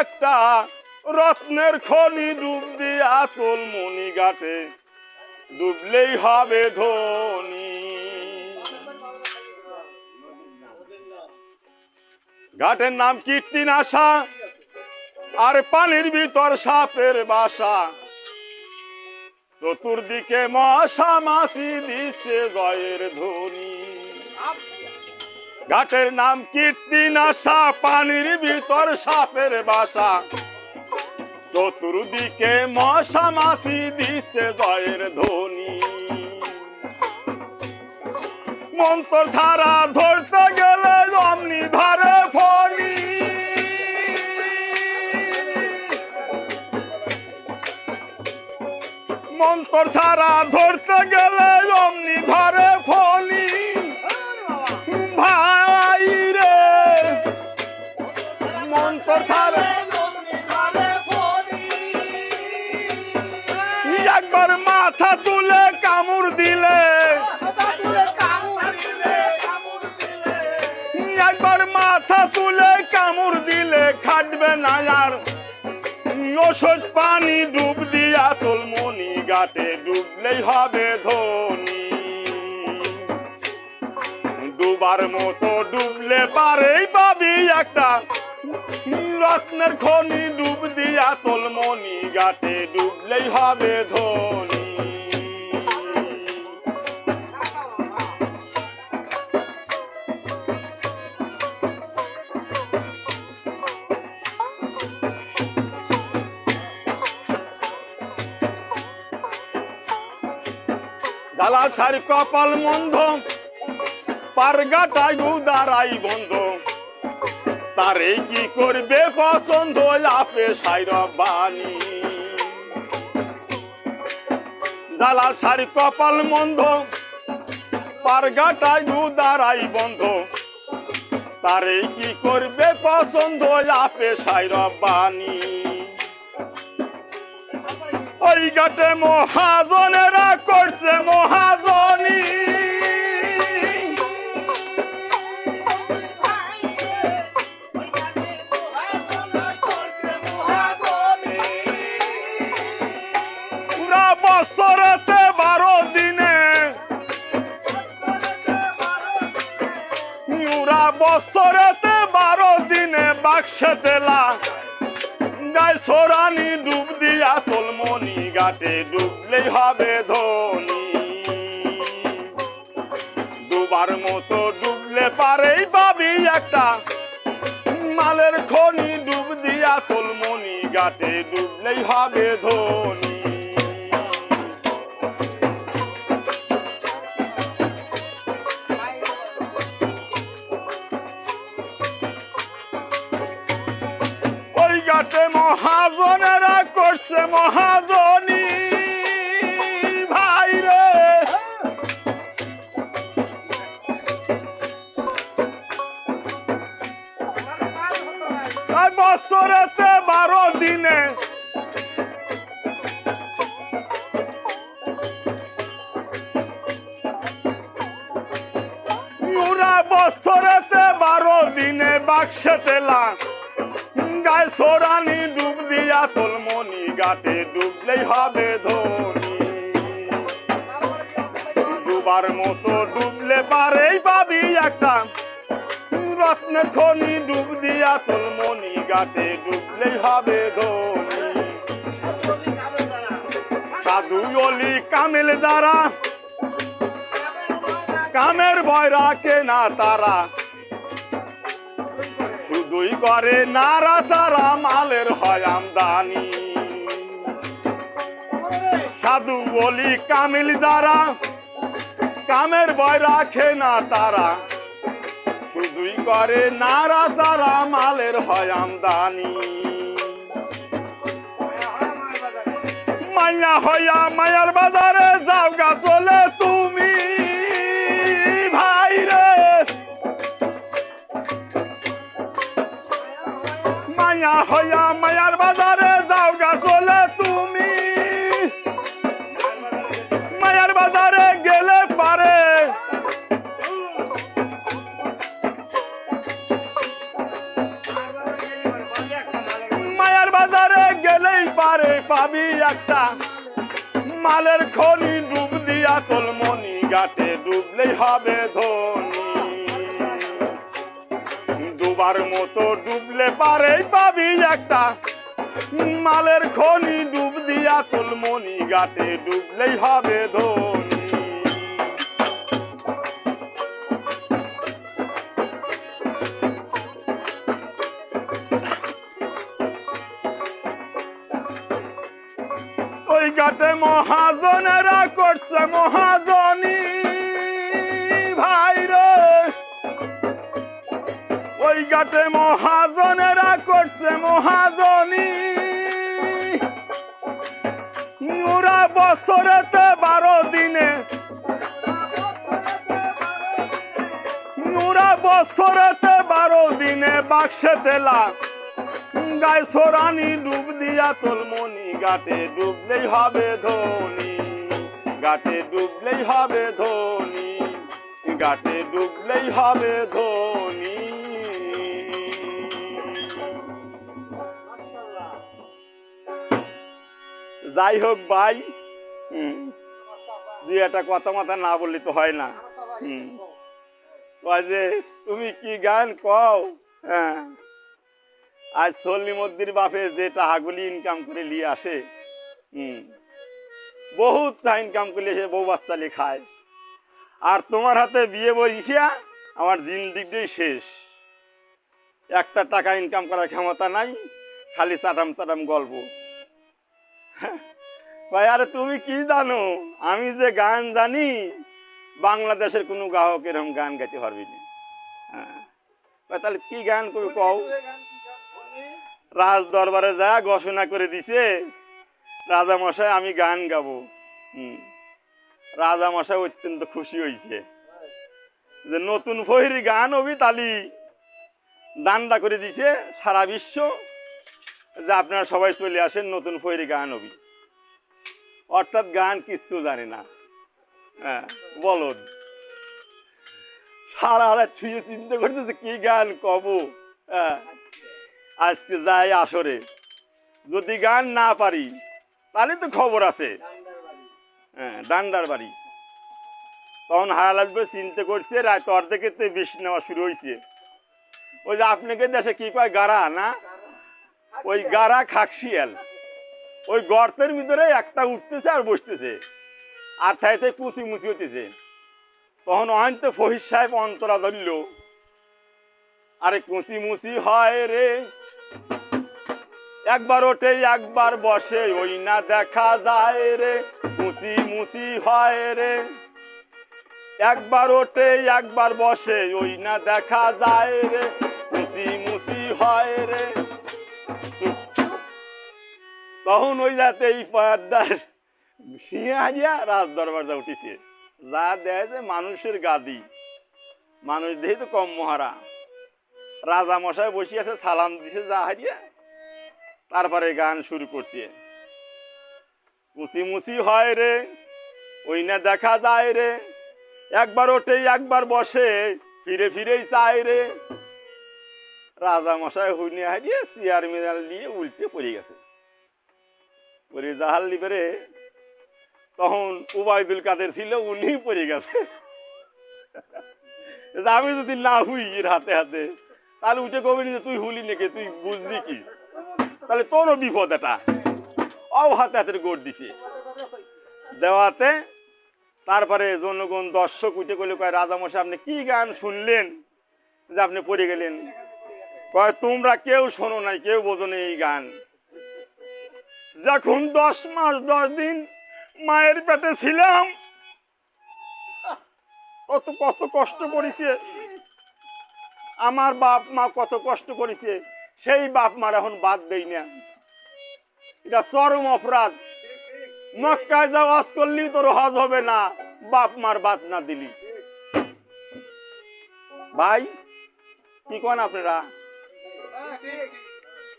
একটা রত্নের খনি ডুব দিয়ে চল মনি ঘাটে ডুবলেই হবে ধনী। ঘাটের নাম কীর্তি নাশা আর পানির ভিতর সাপের বাসা। চতুর্দিকে মশা মাছি দিচ্ছে জয়ের ধ্বনি। ঘাটের নাম কীর্তি নাশা পানির ভিতর সাপের বাসা। চতুর্দিকে মশা মাছি দিচ্ছে জয়ের ধ্বনি। মন্ত্র ধারা ধরতে গেলে অমনি ধারে ফনি মন্ত্র ধারা ধরতে গেলে অমনি ধরে ফনি ভাই ধারা একবার মাথা তুলে কামড় দিলে। একবার মাথা তুলে কামড় দিলে খাটবে না আর। ওষুধ পানি ডুব দিয়া তোল মনি গাটে ডুবলেই হবে ধনী। দুবার মতো ডুবলে পারেই পাবি একটা রত্নের খনি ডুব দিয়া তোল মনি গাটে ডুবলেই হবে ধনী। দালাল সারি কপাল মন্দ পারগাটাই উদারাই বন্ধ। তারে কি করবে পছন্দ আপে সাইর বাণী? দালাল সারি কপাল মন্দ পারগাটাই উদারাই বন্ধ। তারে কি করবে পছন্দ আপে সাইর বাণী? ওই ঘাটে মহাজনেরা করছে মহাজনী। বছরেতে বারো দিনে বাক্সে তেলা। গায়ে সোরানি ডুব দিয়া তোলমনি গাটে ডুবলেই হবে ধনী। দুবার মতো ডুবলে পারেই পাবি একটা। মালের খনি ডুব দিয়া তোলমনি গাটে ডুবলেই হবে ধনী। মহাজনেরা করছে মহাজনী। ভাই বছরেতে বারো দিনে। বছরেতে বারো দিনে বাক্সে তেলা গায়ে সোরানি ডুব দিয়া তোলমনি গাটে ডুবলেই হবে ধনী। দুবার মতো ডুবলে পারেই পাবি একটা রত্নের খনি, ডুব দিয়া তোলমনি গাটে ডুবলেই হবে ধনী। সাধু অলি কামেল দ্বারা, কামের ভয় রাখে না তারা শুধুই করে নারা সারা মালের হয় আমদানি। সাধু বলি কামিল যারা, কামের ভয় রাখে না তারা। শুধুই করে নারা সারা মালের হয় আমদানি। মাইয়া হইয়া মায়ার বাজারে যাও গা চলে তুমি। একটা। মালের খনি ডুব দিয়া তোল মনি গাটে ডুবলেই হবে ধনি। ডুবার মতো ডুবলে পারে পাবি একটা। মালের খনি ডুব দিয়া তোল মনি গাটে ডুবলেই হবে ধনী। ওই মহাজনেরা করছে মহাজনী ভাই রে। ওই ঘাটে মহাজনেরা করছে মহাজনী। ওরা বছরেতে বারো দিনে। ওরা বছরেতে বারো দিনে বাক্সে তেলা গায়ে সোরানি ডুব দিয়া তোলমনি। গাটে ডুবলেই হবে ধনী গাটে ডুবলেই হবে ধনী গাটে ডুবলেই হবে ধনী যাই হোক ভাই হুম, দুই একটা কথা মাথা না বললে তো হয় না। যে তুমি কি গান কও? হ্যাঁ। আজ সল্লি মদ্দির বাপে যে টাকাগুলি ইনকাম করে নিয়ে আসে বহুত চা ইনকাম করে এসে বউ বাচ্চা খায়। আর তোমার হাতে বিয়ে বসিয়া আমার দিন দিকটাই শেষ। একটা টাকা ইনকাম করার ক্ষমতা নাই, খালি চাটাম চাটাম গল্প। ভাই, আরে তুমি কি জানো? আমি যে গান জানি, বাংলাদেশের কোনো গায়ক এরকম গান গাইতে পারবি না। হ্যাঁ তাহলে কি গান কবি কও? রাজ দরবারে যা ঘোষণা করে দিছে রাজা মশাই আমি গান গাবো। হুম। রাজা মশাই অত্যন্ত খুশি হয়েছে যে নতুন ফহির গান হবি তালি দান্ডা করে দিছে সারা বিশ্ব, যে আপনারা সবাই চলে আসেন নতুন ফহির গান হবি অর্থাৎ গান কিচ্ছু জানে না। হ্যাঁ বলদ সারা ছুঁয়ে চিন্তা করতেছে, কি গান কব? হ্যাঁ। আজকে যাই আসরে। যদি গান না পারি, তাহলে তো খবর আছে। হ্যাঁ ডান্ডার বাড়ি। তখন হারা লাগবে, চিনতে করছে রায় রাত অর্ধেকেতে বৃষ্টি নেওয়া শুরু হয়েছে ওই যে আপনাকে দেশে কি পায় গাড়া না? ওই গাড়া খাকশিয়াল। ওই গর্তের ভিতরে একটা উঠতেছে আর বসতেছে। আর থাইতে কুচি মুচি হতেছে তখন অন্ত ফহির সাহেব অন্তরা ধরল আরে কুচি মুচি হয় রে। একবার ওঠে, একবার বসে, ওই না দেখা যায় রে। মুসি মুসি হয় রে। একবার ওঠে, একবার বসে, ওই না দেখা যায় রে। মুসি মুসি হয় রে। তখন ওই যাতে এই পায়ারদার হারিয়া রাজ দরবারটা উঠেছে। যা দেয় যে মানুষের গাদি। মানুষ দেখে তো কম মহারা। রাজা মশাই বসে আছে সালাম দিছে যা হারিয়ে। তারপরে গান শুরু করছে। মুসি মুসি হয় রে ওই না দেখা যায় রে। একবার ওঠে একবার বসে, ফিরে ফিরেই চায় রে। রাজা মশাই হুইনে হারিয়ে চেয়ার মিনাল নিয়ে উল্টে পড়ে গেছে। পরে জাহাল লিবারে তখন উবায়দুল কাদের ছিল উনি পড়ে গেছে। আমি যদি না হুই হাতে হাতে তাহলে উঠে কবি যে তুই হুলি নাকি? তুই বুঝলি কি? তাহলে তোরও বিপদ এটা। অ হাতে হাতের গোট দিছে। দেওয়াতে তারপরে জনগণ দর্শক উঠে করলে কয় রাজামশাই আপনি কি গান শুনলেন যে আপনি পড়ে গেলেন? কয়, তোমরা কেউ শোনো নাই, কেউ বোঝো এই গান। যখন দশ মাস, দশ দিন মায়ের পেটে ছিলাম, কত কত কষ্ট করেছে। আমার বাপ মা কত কষ্ট করেছে, সেই বাপ মার এখন বাদ দেই না। এটা চরম অপরাধ। মক্কায় যা ওয়াজ করলি তোর হজ হবে না। বাপ মার বাদ না দিলি। ভাই, কি কন আপনারা?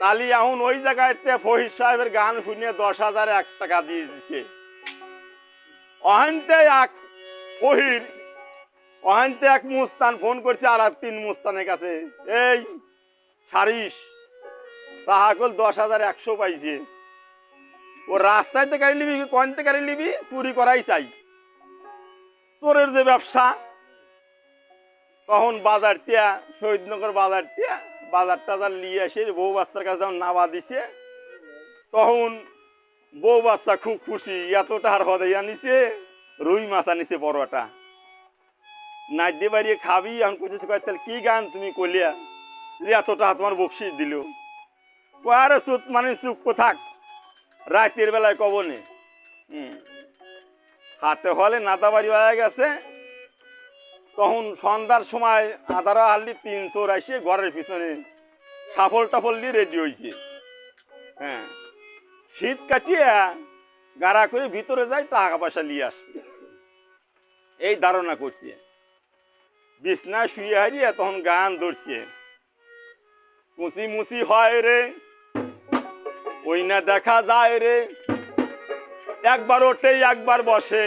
তালি এখন ওই জায়গায় ফহির সাহেবের গান শুনিয়ে দশ হাজার এক টাকা দিয়ে দিচ্ছে অহান্তে এক ফহির অহান্তে এক মুস্তান ফোন করছে আর তিন মুস্তানের কাছে। এই, সারিস তাহাকল দশ হাজার একশো পাইছে। ও রাস্তায় তো গাড়ি নিবি কনতে গাড়ি নিবি? চুরি করাই চাই। চোরের যে ব্যবসা, তখন বাজার টিয়া, শহীদনগর বাজার টিয়া, বাজার টাজার নিয়ে এসে বউ বাচ্চার কাছে যখন নামা দিছে, তখন বউ বাচ্চা খুব খুশি, এতটা আর হদে আনিছে, রুই মাছ আনিছে বড়টা নাইতে বাড়িয়ে খাবি আমি কইতেছি কয় তাহলে কি গান তুমি কলিয়া? যে এতটা তোমার বকশিস দিল। আরে চুপ মানে চুপ থাক। রাতের বেলায় কবনে হুম হাতে হলে নাতা বাড়ি হয়ে গেছে। তখন সন্ধ্যার সময় আধারা হাল্লি তিন চোর আসে ঘরের পিছনে। সাফল টাফল দিয়ে রেডি হয়েছে হ্যাঁ শীত কাটিয়ে গাড়া করে ভিতরে যায়, টাকা পয়সা নিয়ে আসবে। এই ধারণা করছে বিছনা শুয়ে হারিয়ে তখন গান ধরছে। মুসি মুসি হয় রে, ওই না দেখা যায় রে। একবার ওঠে একবার বসে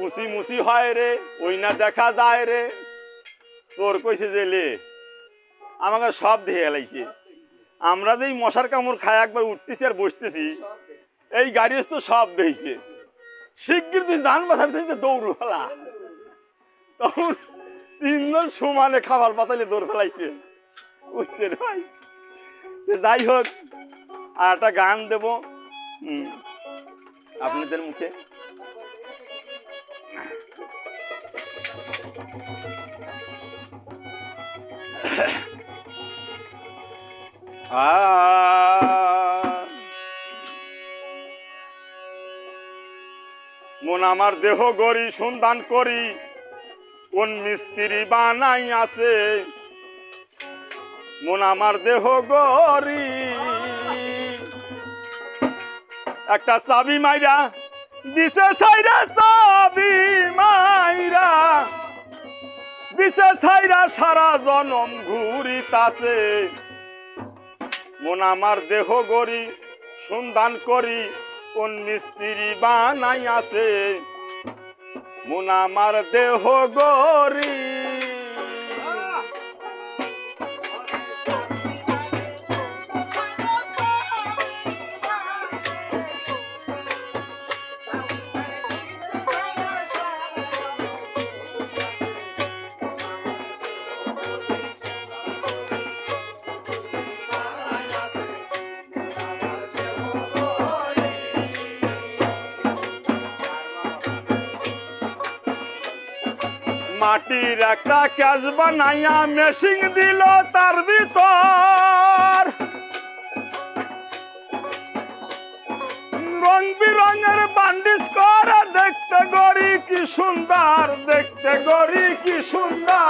মুসি মুসি হয় রে, ওই না দেখা যায় রে। তোর কইছে যে লে, আমাকে সব দেখে এলাইছে আমরা যেই মশার কামড় খায় একবার উঠতেছি আর বসতেছি, এই গাড়ি তো সব দেখছে শিগগির তুই জান বাসার দৌড় ফেলা তখন তিনজন সমানে খাবার পাতালে দৌড় ফেলাইছে। বুঝছে রে ভাই? যাই হোক, আর একটা গান দেব। আপনাদের মুখে। মন আমার দেহ গড়ি সন্ধান করি। কোন মিস্ত্রি বানাই আছে মন আমার দেহ গড়ি। একটা চাবি মাইরা দিছে, সাইরা চাবি মাইরা। দিছে, সাইরা সারা জনম ঘুরিতাছে। মন আমার দেহ গড়ি, সন্ধান করি, কোন মিস্ত্রি বানাই আছে মন আমার দেহ গড়ি। মাটির একটা ক্যাশ বানাইয়া মেশিন দিল তার ভিতর রং বিরঙের বান্ডিস করে দেখতে গড়ি কি সুন্দর দেখতে গড়ি কি সুন্দর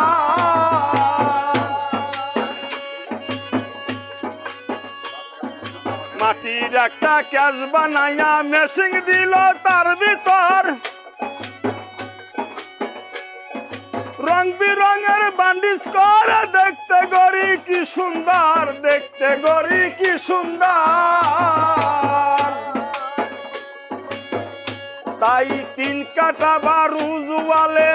মাটির একটা ক্যাশ বানাইয়া মেশিন দিল তার ভিতর রং বিরঙের বান্ডিস করে, দেখতে গরি কি সুন্দর, দেখতে গরি কি সুন্দর। তাই তিন কাটা বারুজ জুয়ালে,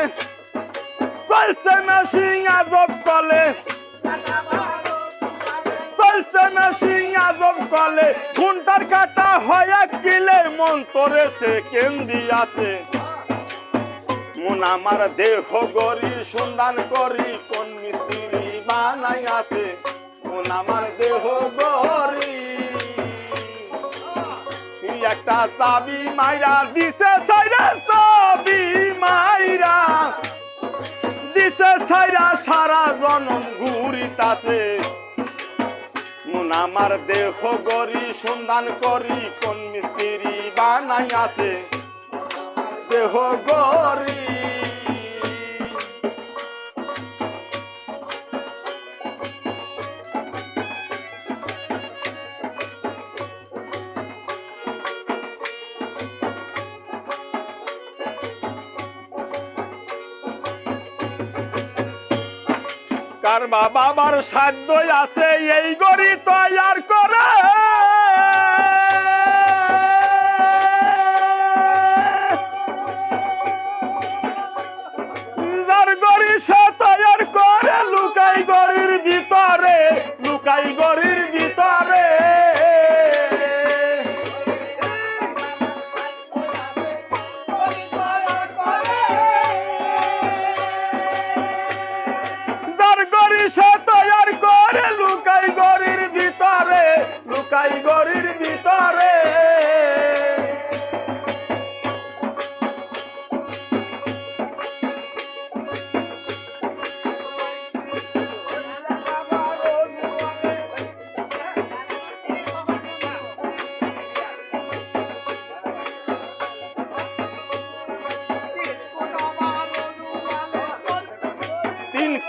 চলছে না মেশিন আজব কলে। চলছে মেশিন আজব কলে ঘুন্টার কাটা হয় কিলে মন তোরে সে কেন্দি আছে মন আমার দেহ গরি সন্ধান করি, কোন মিস্ত্রি বানাই আছে? মন আমার দেহ গরি একটা চাবি মাইরা দিছে, ছাইরা চাবি মাইরা। দিছে, ছাইরা সারা জনম ঘুরিতাছে। মন আমার দেহ গরি সন্ধান করি, কোন মিস্ত্রি বানাই আছে? দেহ গরি কার বাবার সাধ্য আছে এই গড়ি তৈয়ার করে। ভিতরে লুকাই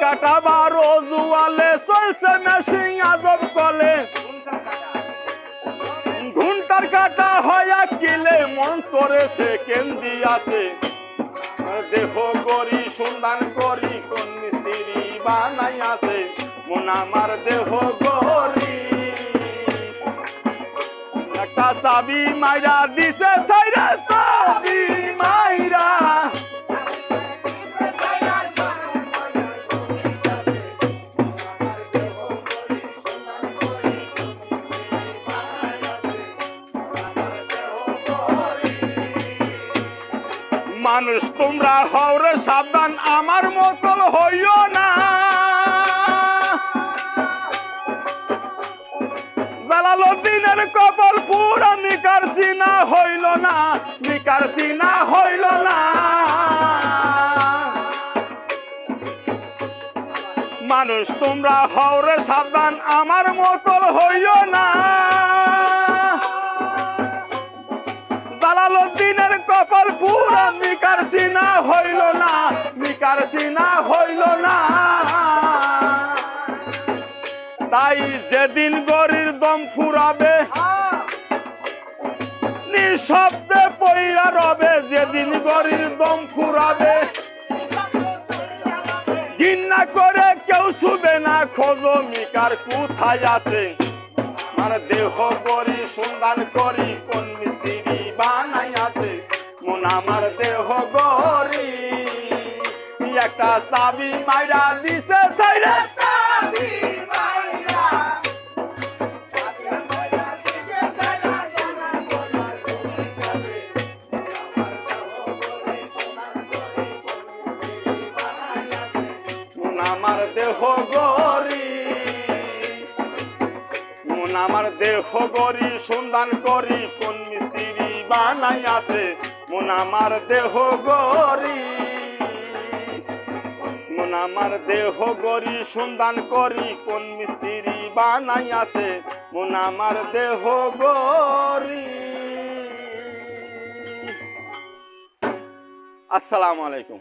তিন কাটা বারো জুয়ালে চলছে মেশিং আজব কলে ঘুন্টার কাটা হয়া কিলে মন সে কেন্দি আছে। দেহ গরি সন্ধান করি কোন বানাই আছে। মন আমার দেহ গরি একটা চাবি মাইরা দিছে সাইরা চাবি মাইরা মানুষ, তোমরা হওরে সাবধান, আমার মতল হইও না। জালালুদ্দিনের কপাল পুরা নিকার সিনা হইল না, নিকার সিনা হইল না। মানুষ, তোমরা হওরে সাবধান, আমার মতল হইও না। জালালুদ্দিনের কপাল পুরা মিকার সিনা হইল না, মিকার সিনা হইল না। তাই যেদিন গরির দম ফুরাবে, নিঃশব্দে পইরা রবে, যেদিন গরির দম ফুরাবে। ঘিন্না করে কেউ শুবে না, খোঁজ মিকার কোথায় আছে। মানে দেহ করি, সন্ধান করি, কোন মিস্ত্রি বানাই আছে। মন আমার দেহ গরি একটা চাবি মাইরা দিছে সাইরা মাইরা। আমার দেহ গরি মন আমার দেহ গরি সন্ধান করি, কোন মিস্ত্রি বানাই আছে মুনামার আমার দেহ গরি মুনামার আমার দেহ গরি সন্ধান করি কোন মিস্ত্রি বানাই আছে মুনামার আমার দেহ গরি আসসালামু আলাইকুম।